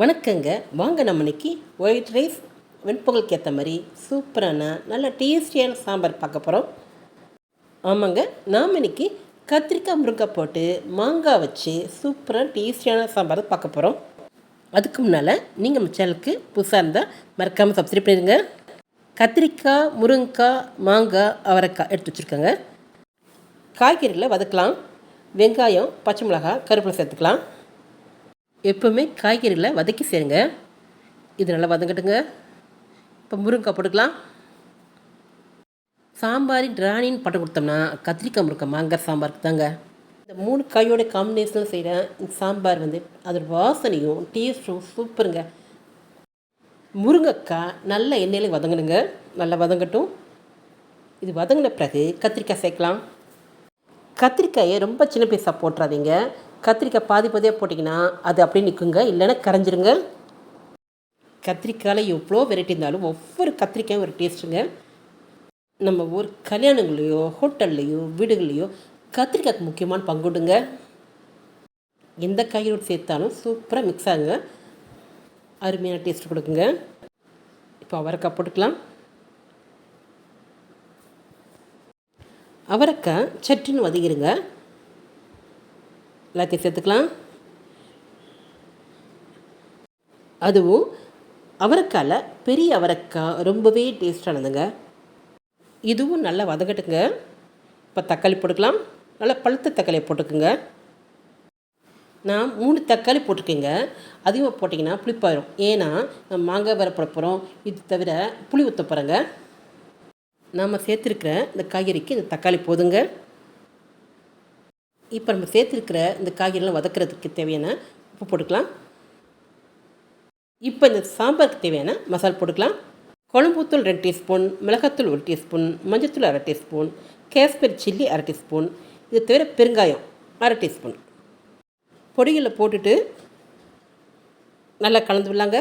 வணக்கங்க. வாங்க நம்ம இன்னைக்கு ஒயிட் ரைஸ் வெண்பொங்கலுக்கு ஏற்ற மாதிரி சூப்பரான நல்ல டேஸ்டியான சாம்பார் பார்க்க போகிறோம் ஆமாங்க. நாம் இன்னைக்கு கத்திரிக்காய் முருங்காய் போட்டு மாங்காய் வச்சு சூப்பராக டேஸ்டியான சாம்பார் பார்க்க போகிறோம் அதுக்கு முன்னால் நீங்கள் நம்ம சேனலுக்கு புதுசாக இருந்தால் மறக்காமல் சப்ஸ்கிரைப் பண்ணிடுங்க. கத்திரிக்காய் முருங்கைக்காய் மாங்காய் அவரைக்காய் எடுத்து வச்சுருக்கோங்க. காய்கறிகளை வதக்கலாம். வெங்காயம் பச்சை மிளகாய் கருவேப்பிலை சேர்த்துக்கலாம். எப்போவுமே காய்கறிகளை வதக்கி சேருங்க இது நல்லா வதங்கட்டுங்க. இப்போ முருங்கைக்காய் போட்டுக்கலாம். சாம்பாரின் ராணின்னு பட்டம் கொடுத்தோம்னா கத்திரிக்காய் முருங்கை மாங்காய் சாம்பாருக்கு தாங்க இந்த மூணு காயோட காம்பினேஷனில் செய்கிற இந்த சாம்பார் வந்து அதோட வாசனையும் டேஸ்ட்டும் சூப்பருங்க முருங்கைக்காய் நல்ல எண்ணெயில் வதங்கணுங்க. நல்லா வதங்கட்டும். இது வதங்கின பிறகு கத்திரிக்காய் சேர்க்கலாம். கத்திரிக்காயை ரொம்ப சின்ன பீஸாக போட்டுறாதீங்க. கத்திரிக்காய் பாதி பாதியாக போட்டிங்கன்னா அது அப்படியே நிற்குங்க இல்லைன்னா கரைஞ்சிருங்க. கத்திரிக்காயில் எவ்வளோ வெரைட்டி இருந்தாலும் ஒவ்வொரு கத்திரிக்காயும் ஒரு டேஸ்ட்டுங்க நம்ம ஒரு கல்யாணங்களையோ ஹோட்டல்லையோ வீடுகள்லையோ கத்திரிக்காய்க்கு முக்கியமான பங்குடுங்க எந்த காயோடு சேர்த்தாலும் சூப்பராக மிக்ஸ் ஆகுங்க. அருமையான டேஸ்ட் கொடுக்குங்க. இப்போ அவரைக்காய் போட்டுக்கலாம். அவரைக்காய் சட்டுன்னு வதங்கிருங்க எல்லாத்தையும் சேர்த்துக்கலாம். அதுவும் அவரைக்காயில் பெரிய அவரைக்காய் ரொம்பவே டேஸ்டானதுங்க இதுவும் நல்லா வதக்கட்டுங்க. இப்போ தக்காளி போட்டுக்கலாம். நல்லா பழுத்த தக்காளியை போட்டுக்குங்க. நான் மூணு தக்காளி போட்டிருக்கேங்க அதிகமாக போட்டிங்கன்னா புளிப்பாயிரும். ஏன்னா நம்ம மாங்காய் வர போட போகிறோம் இது தவிர புளி ஊற்ற போகிறேங்க நாம் சேர்த்துருக்கிற இந்த காய்கறிக்கு இந்த தக்காளி போதுங்க. இப்போ நம்ம சேர்த்துருக்கிற இந்த காய்கறிலாம் வதக்கிறதுக்கு தேவையான உப்பு போட்டுக்கலாம். இப்போ இந்த சாம்பாருக்கு தேவையான மசால் போட்டுக்கலாம். குழம்புத்தூள் ரெண்டு டீஸ்பூன் மிளகாத்தூள் ஒரு டீஸ்பூன் மஞ்சத்தூள் அரை டீஸ்பூன் கேஸ்பெரி சில்லி அரை டீஸ்பூன் இது தவிர பெருங்காயம் அரை டீஸ்பூன். பொடிகளை போட்டுட்டு நல்லா கலந்து விடலாங்க.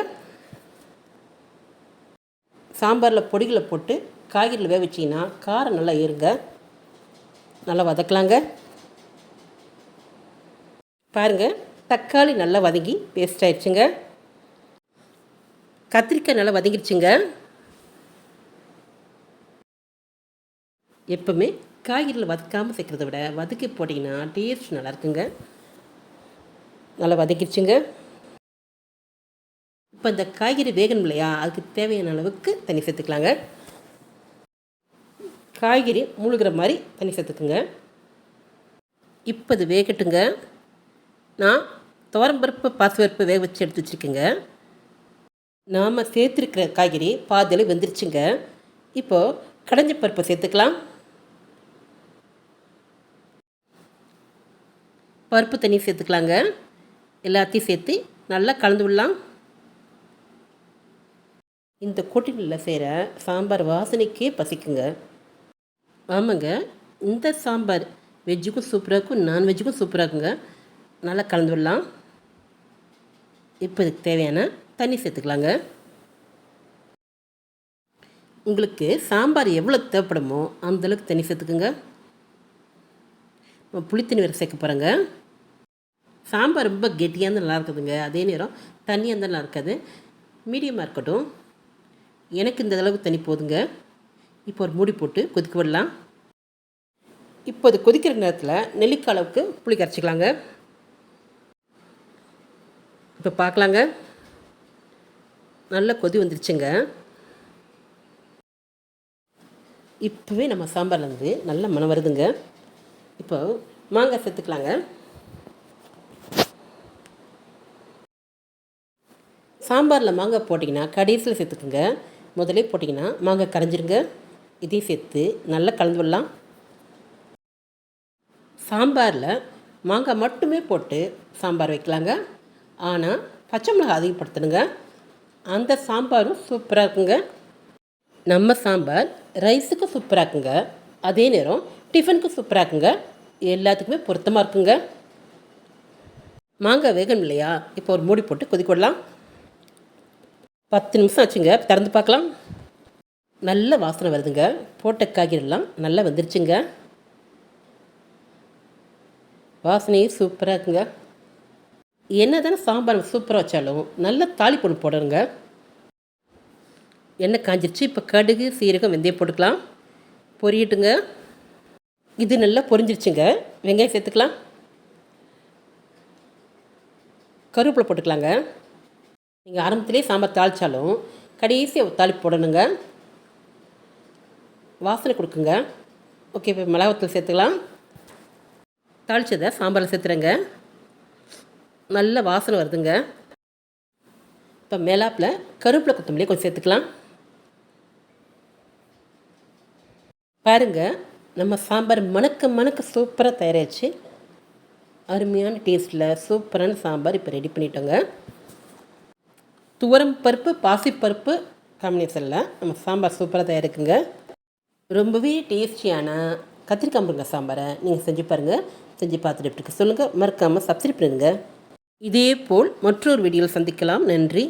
சாம்பாரில் பொடிகளை போட்டு காய்கறியில் வேக வச்சிங்கன்னா காரம் நல்லா ஏறுங்க. நல்லா வதக்கலாங்க. பாருங்கள் தக்காளி நல்லா வதங்கி பேஸ்ட் ஆயிடுச்சுங்க. கத்திரிக்காய் நல்லா வதங்கிடுச்சுங்க. எப்பவுமே காய்கறியில் வதக்காமல் சேர்க்குறத விட வதக்கி போட்டிங்கன்னா டேஸ்ட் நல்லா இருக்குங்க. நல்லா வதக்கிடுச்சுங்க இப்போ இந்த காய்கறி வேகணும் இல்லையா? அதுக்கு தேவையான அளவுக்கு தண்ணி சேர்த்துக்கலாங்க. காய்கறி முழுகிற மாதிரி தண்ணி சேர்த்துக்குங்க. இப்போ இது வேகட்டுங்க. நான் துவரம்பருப்பு பாசுவருப்பு வேக வச்சு எடுத்து வச்சுருக்கேங்க. நாம் சேர்த்துருக்கிற காய்கறி பாதியில் வெந்துருச்சுங்க. இப்போது கடைஞ்ச பருப்பை சேர்த்துக்கலாம். பருப்பு தண்ணி சேர்த்துக்கலாங்க. எல்லாத்தையும் சேர்த்து நல்லா கலந்து விடலாம். இந்த கொட்டினில் செய்கிற சாம்பார் வாசனைக்கே பசிக்குங்க. ஆமாங்க. இந்த சாம்பார் வெஜ்ஜுக்கும் சூப்பராக இருக்கும் நான்வெஜ்ஜுக்கும் சூப்பராக இருக்குங்க. நல்லா கலந்து விடலாம் இப்போ இதுக்கு தேவையான தண்ணி சேர்த்துக்கலாங்க. உங்களுக்கு சாம்பார் எவ்வளோ தேவைப்படுமோ அந்தளவுக்கு தண்ணி சேர்த்துக்குங்க. புளித்தண்ணி வேறு சேர்க்க போகிறேங்க சாம்பார் ரொம்ப கெட்டியாக இருந்தால் நல்லா இருக்குதுங்க. அதே நேரம் தண்ணியாக இருந்தால் நல்லா இருக்காது. மீடியமாக இருக்கட்டும். எனக்கு இந்த அளவுக்கு தண்ணி போதுங்க. இப்போ ஒரு மூடி போட்டு கொதிக்க விடலாம். இப்போ அது கொதிக்கிற நேரத்தில் நெல்லிக்காய் அளவுக்கு புளி கரைச்சிக்கலாங்க. இப்போ பார்க்கலாங்க நல்ல கொதி வந்துருச்சுங்க. இப்போவே நம்ம சாம்பார்லேருந்து நல்ல மனம் வருதுங்க. இப்போ மாங்காய் சேர்த்துக்கலாங்க. சாம்பாரில் மாங்காய் போட்டிங்கன்னா கடைசியில் சேர்த்துக்குங்க. முதலே போட்டிங்கன்னா மாங்காய் கரைஞ்சிருங்க. இதையும் சேர்த்து நல்லா கலந்து விடலாம். சாம்பாரில் மாங்காய் மட்டுமே போட்டு சாம்பார் வைக்கலாங்க. ஆனால் பச்சை மிளகாய் அதிகப்படுத்தணுங்க. அந்த சாம்பாரும் சூப்பராக இருக்குங்க. நம்ம சாம்பார் ரைஸுக்கு சூப்பராக இருக்குங்க. அதே நேரம் டிஃபனுக்கு சூப்பராக இருக்குங்க. எல்லாத்துக்குமே பொருத்தமாக இருக்குங்க. மாங்காய் வேகணும் இல்லையா? இப்போ ஒரு மூடி போட்டு கொதிக்க விடலாம். பத்து நிமிஷம் ஆச்சுங்க. திறந்து பார்க்கலாம். நல்ல வாசனை வருதுங்க. போட்ட காய்கறிலாம் நல்லா வந்துருச்சுங்க. வாசனையும் சூப்பராக இருக்குங்க. என்ன தானே சாம்பார் சூப்பராக வச்சாலும் நல்ல தாளிப்பு ஒன்று போடணுங்க. எண்ணெய் காஞ்சிருச்சு இப்போ கடுகு சீரகம் வெந்தயம் போட்டுக்கலாம். பொரியட்டுங்க. இது நல்லா பொரிஞ்சிருச்சுங்க. வெங்காயம் சேர்த்துக்கலாம். கருவேப்பிலை போட்டுக்கலாங்க. நீங்கள் ஆரம்பத்திலே சாம்பார் தாளித்தாலும் கடைசியாக தாளிப்பு போடணுங்க. வாசனை கொடுக்குங்க. ஓகே இப்போ மிளகாத்தூள் சேர்த்துக்கலாம். தாளித்ததை சாம்பாரில் சேர்த்துறேங்க. நல்ல வாசனை வருதுங்க. இப்போ மேலாப்பில் கருப்பில் கொத்தமல்லி கொஞ்சம் சேர்த்துக்கலாம். பாருங்க நம்ம சாம்பார் மணக்க மணக்க சூப்பராக தயாராகிடுச்சு அருமையான டேஸ்ட்டில் சூப்பரான சாம்பார் இப்போ ரெடி பண்ணிட்டோங்க. துவரம் பருப்பு பாசிப்பருப்பு காம்பினேஷனில் நம்ம சாம்பார் சூப்பராக தயாரிக்குங்க. ரொம்பவே டேஸ்டியான கத்திரிக்காய் முருங்கை சாம்பாரை நீங்கள் செஞ்சு பாருங்கள் செஞ்சு பார்த்துட்டு எப்படி சொல்லுங்கள் மறக்காமல் சப்ஸ்கிரைப் பண்ணுங்கள் இதேபோல் மற்றொரு வீடியோவில் சந்திக்கலாம். நன்றி.